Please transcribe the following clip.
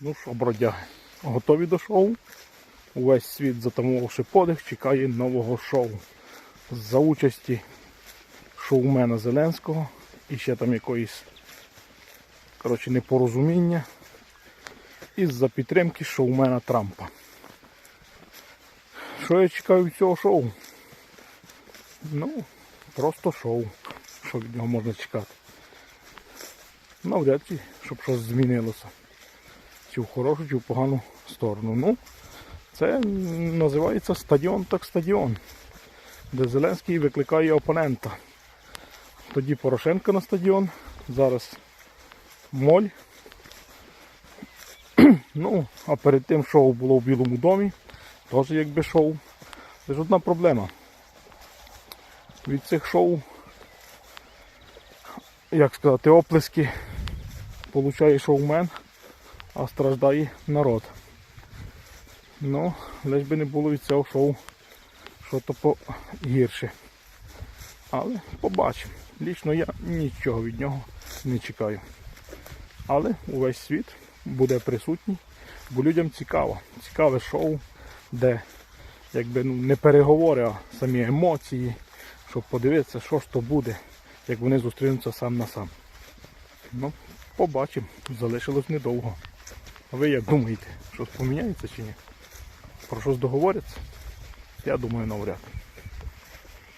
Ну що, бродяги, готові до шоу? Увесь світ, затамувавши подих, чекає нового шоу. За участі шоумена Зеленського і ще там якоїсь коротше, непорозуміння. І за підтримки шоумена Трампа. Що я чекаю від цього шоу? Ну, просто шоу. Що від нього можна чекати? Навряд чи, щоб щось змінилося чи в хорошу, чи в погану сторону. Ну, це називається стадіон так стадіон, де Зеленський викликає опонента. Тоді Порошенко на стадіон, зараз Моль. Ну, а перед тим шоу було в Білому домі, теж якби шоу. Лише одна проблема. Від цих шоу, як сказати, оплески получає шоумен а страждає народ. Ну, лиш би не було від цього шоу що то погірше. Але побачимо. Лічно я нічого від нього не чекаю. Але увесь світ буде присутній, бо людям цікаво. Цікаве шоу, де якби ну, не переговори, а самі емоції, щоб подивитися, що ж то буде, як вони зустрінуться сам на сам. Ну, побачимо. Залишилось недовго. А ви як думаєте, щось поміняється чи ні? Про щось договоряться? Я думаю, навряд.